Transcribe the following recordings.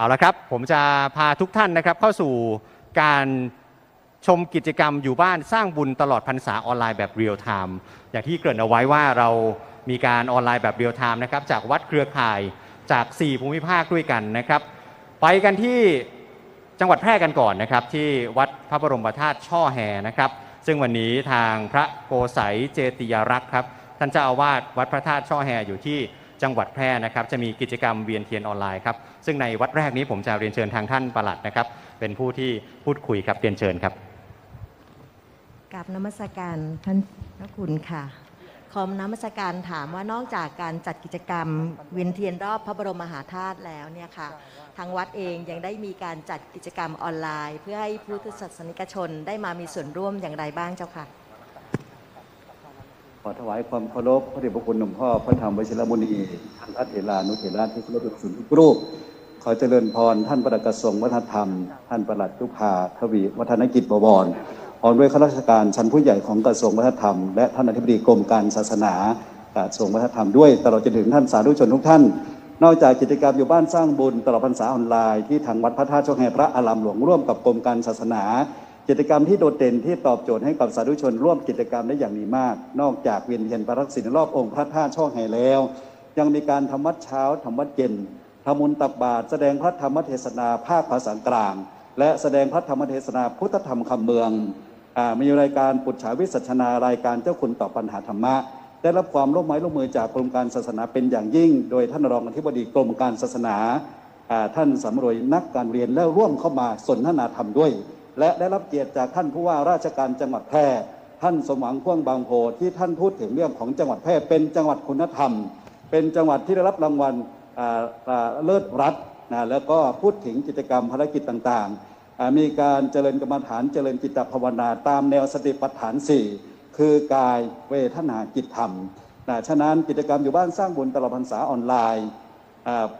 เอาละครับ ผมจะพาทุกท่านนะครับเข้าสู่การชมกิจกรรมอยู่บ้านสร้างบุญตลอดพรรษาออนไลน์แบบเรียลไทม์อย่างที่เกริ่นเอาไว้ว่าเรามีการออนไลน์แบบเรียลไทม์นะครับจากวัดเครือข่ายจาก 4 ภูมิภาคด้วยกันนะครับ ไปกันที่จังหวัดแพร่กันก่อนนะครับ ที่วัดพระบรมธาตุช่อแฮนะครับ ซึ่งวันนี้ทางพระโกสัยเจติยรักษ์ครับท่านเจ้าอาวาสวัดพระธาตุช่อแฮอยู่ที่ จังหวัดแพร่นะครับจะมีกิจกรรมเวียนเทียนออนไลน์ครับซึ่งในวัดแรกนี้ผมจะเรียนเชิญทางท่านประหลัดนะครับ เป็นผู้ที่พูดคุยครับเรียนเชิญครับกับนมัสการท่านพระคุณค่ะ ขอนมัสการถามว่านอกจากการจัดกิจกรรมเวียนเทียนรอบพระบรมมหาธาตุแล้วเนี่ยค่ะ ทางวัดเองยังได้มีการจัดกิจกรรมออนไลน์ เพื่อให้พุทธศาสนิกชนได้มามีส่วนร่วมอย่างไรบ้างเจ้าค่ะ ขอถวายความเคารพพระเดชพระคุณหลวงพ่อพระธรรมวชิรมุนีท่านพระเถรานุเถระที่เคารพสุนทุกรูป ขอเจริญพรท่านประหลัดกระทรวงวัฒนธรรม ท่านประหลัดยุพาทวีวัฒนกิจบวรพร้อมด้วยข้าราชการชั้นผู้ใหญ่ของกระทรวงวัฒนธรรม และท่านอธิบดีกรมการศาสนากระทรวงวัฒนธรรมด้วยตลอดจนถึงท่านสาธุชนทุกท่าน นอกจากกิจกรรมอยู่บ้านสร้างบุญตลอดพรรษาออนไลน์ที่ทางวัดพระธาตุช่องแห่พระอารามหลวงร่วมกับกรมการศาสนา กิจกรรมที่โดดเด่นที่ตอบโจทย์ให้กับสาธุชน ร่วมกิจกรรมได้อย่างดีมาก นอกจากเวียนเทียนประรักษิณรอบองค์พระธาตุช่อแห่แล้ว ยังมีการทำวัดเช้าทำวัดเย็นทำมุญตักบาตรแสดงพระธรรมเทศนาภาคภาษากลาง และแสดงพระธรรมเทศนาพุทธธรรมคำเมืองอมีรายการปุจฉาวิสัชนารายการเจ้าคุณตอบปัญหาธรรมะได้รับความร่วมไม้ร่วมมือจากกรมการศาสนาเป็นอย่างยิ่ง โดยท่านรองอธิบดีกรมการศาสนาอ่าท่านสำรวยนักการเรียนและร่วมเข้ามาสนทนาธรรมด้วย และได้รับเกียรติจากท่านผู้ว่าราชการจังหวัดแพร่ท่านสมหวังพ่วงบางโพที่ท่านพูดถึงเรื่องของจังหวัดแพร่เป็นจังหวัดคุณธรรม เป็นจังหวัดที่ได้รับรางวัลเลิศรัฐนะแล้วก็พูดถึงกิจกรรมภารกิจต่างๆ มีการเจริญกรรมฐานเจริญจิตภาวนาตามแนวสติปัฏฐานสี่คือกายเวทนาจิตธรรมนะฉะนั้นกิจกรรมอยู่บ้านสร้างบุญตลอดพรรษาออนไลน์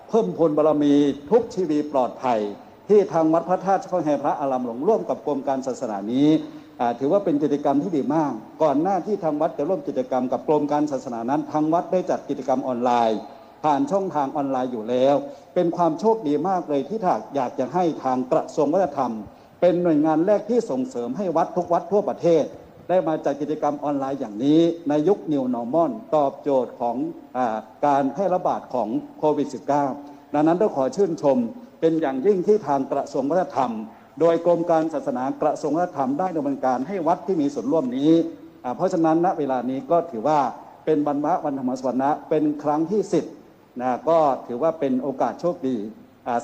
เพิ่มพลบารมีทุกชีวิตปลอดภัย ที่ทางวัดพระธาตุช่อแห่พระอารามหลวงร่วมกับกรมการศาสนานี้ถือว่าเป็นกิจกรรมที่ดีมาก ก่อนหน้าที่ทางวัดจะร่วมกิจกรรมกับกรมการศาสนานั้นทางวัดได้จัดกิจกรรมออนไลน์ ผ่านช่องทางออนไลน์อยู่แล้ว เป็นความโชคดีมากเลยที่ถ้าอยากจะให้ทางกระทรวงวัฒนธรรม เป็นหน่วยงานแรกที่ส่งเสริมให้วัดทุกวัดทั่วประเทศ ได้มาจัดกิจกรรมออนไลน์อย่างนี้ในยุค New Normal ตอบโจทย์ของอการแพร่ระบาดของโควิด -19 ดังนั้นต้องขอชื่นชม เป็นอย่างยิ่งที่ทางกระทรวงวัฒนธรรม โดยกรมการศาสนากระทรวงวัฒนธรรมได้ดำเนินการให้วัดที่มีส่วนร่วมนี้ เพราะฉะนั้นณเวลานี้ก็ถือว่าเป็นบรรพวันธรรมสวรรณะเป็นครั้งที่สิบนะก็ถือว่าเป็นโอกาสโชคดี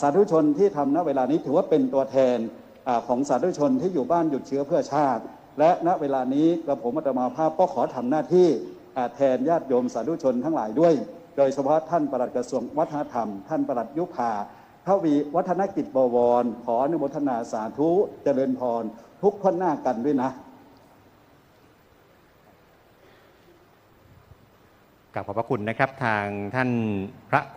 สาธุชนที่ทำณเวลานี้ถือว่าเป็นตัวแทนของสาธุชนที่อยู่บ้านหยุดเชื้อเพื่อชาติ และณเวลานี้กระผมอัตมาภาพก็ขอทำหน้าที่แทนญาติโยมสาธุชนทั้งหลายด้วย โดยเฉพาะท่านปลัดกระทรวงวัฒนธรรม ท่านปลัดยุพา ทวีวัฒนกิจบวร ขออนุโมทนาสาธุเจริญพร ทุกคนหน้ากันด้วยนะกับขอบพระคุณนะครับทางท่านพระ